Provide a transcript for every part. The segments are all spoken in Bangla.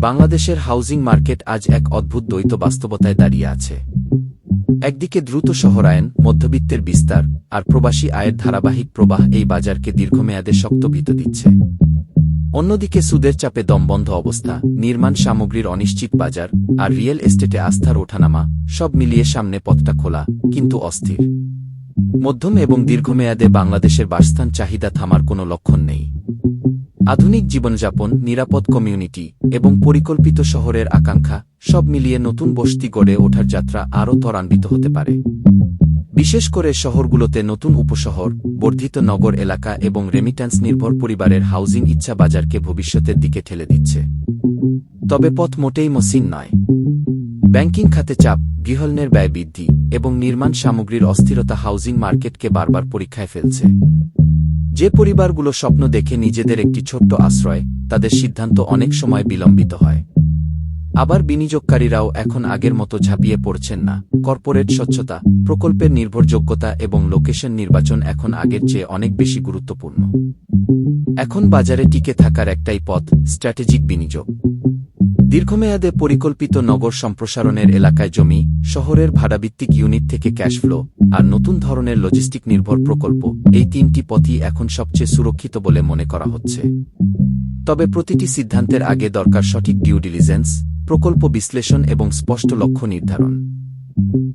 বাংলাদেশের হাউজিং মার্কেট আজ এক অদ্ভুত দ্বৈত বাস্তবতায় দাঁড়িয়ে আছে। একদিকে দ্রুত শহরায়ন, মধ্যবিত্তের বিস্তার, আর প্রবাসী আয়ের ধারাবাহিক প্রবাহ এই বাজারকে দীর্ঘমেয়াদে শক্ত ভীত দিচ্ছে। অন্যদিকে সুদের চাপে দমবন্ধ অবস্থা, নির্মাণ সামগ্রীর অনিশ্চিত বাজার, আর রিয়েল এস্টেটে আস্থার ওঠানামা, সব মিলিয়ে সামনে পথটা খোলা, কিন্তু অস্থির। মধ্যম এবং দীর্ঘমেয়াদে বাংলাদেশের বাসস্থান চাহিদা থামার কোনো লক্ষণ নেই। আধুনিক জীবনযাপন, নিরাপদ কমিউনিটি এবং পরিকল্পিত শহরের আকাঙ্ক্ষা সব মিলিয়ে নতুন বসতি গড়ে ওঠার যাত্রা আরও ত্বরান্বিত হতে পারে। বিশেষ করে শহরগুলোতে নতুন উপশহর, বর্ধিত নগর এলাকা এবং রেমিট্যান্স নির্ভর পরিবারের হাউজিং ইচ্ছা বাজারকে ভবিষ্যতের দিকে ঠেলে দিচ্ছে। তবে পথ মোটেই মসৃণ নয়। ব্যাংকিং খাতে চাপ গৃহলনের ব্যয় বৃদ্ধি এবং নির্মাণ সামগ্রীর অস্থিরতা হাউজিং মার্কেটকে বারবার পরীক্ষায় ফেলছে। যে পরিবারগুলো স্বপ্ন দেখে নিজেদের একটি ছোট্ট আশ্রয়, তাদের সিদ্ধান্ত অনেক সময় বিলম্বিত হয়। আবার বিনিয়োগকারীরাও এখন আগের মতো ঝাঁপিয়ে পড়ছেন না। কর্পোরেট স্বচ্ছতা, প্রকল্পের নির্ভরযোগ্যতা এবং লোকেশন নির্বাচন এখন আগের চেয়ে অনেক বেশি গুরুত্বপূর্ণ। এখন বাজারে টিকে থাকার একটাই পথ, স্ট্র্যাটেজিক বিনিয়োগ। দীর্ঘমেয়াদে পরিকল্পিত নগর সম্প্রসারণের এলাকায় জমি, শহরের ভাড়াভিত্তিক ইউনিট থেকে ক্যাশ ফ্লো, আর নতুন ধরনের লজিস্টিক নির্ভর প্রকল্প, এই তিনটি পথই এখন সবচেয়ে সুরক্ষিত বলে মনে করা হচ্ছে। তবে প্রতিটি সিদ্ধান্তের আগে দরকার সঠিক ডিউ ডিলিজেন্স প্রকল্প বিশ্লেষণ এবং স্পষ্ট লক্ষ্য নির্ধারণ।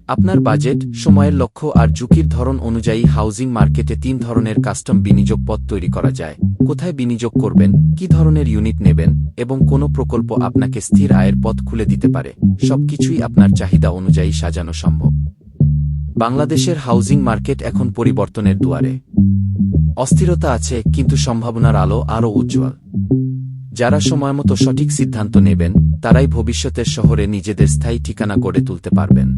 আপনার বাজেট, সময়ের লক্ষ্য আর ঝুঁকির ধরন অনুযায়ী হাউজিং মার্কেটে তিন ধরনের কাস্টম বিনিয়োগ পথ তৈরি করা যায়। কোথায় বিনিয়োগ করবেন, কি ধরনের ইউনিট নেবেন এবং কোন প্রকল্প আপনাকে স্থির আয়ের পথ খুলে দিতে পারে, সবকিছুই আপনার চাহিদা অনুযায়ী সাজানো সম্ভব। বাংলাদেশের হাউজিং মার্কেট এখন পরিবর্তনের দুয়ারে। অস্থিরতা আছে, কিন্তু সম্ভাবনার আলো আরও উজ্জ্বল। যারা সময়মতো সঠিক সিদ্ধান্ত নেবেন, তারাই ভবিষ্যতের শহরে নিজেদের স্থায়ী ঠিকানা গড়ে তুলতে পারবেন।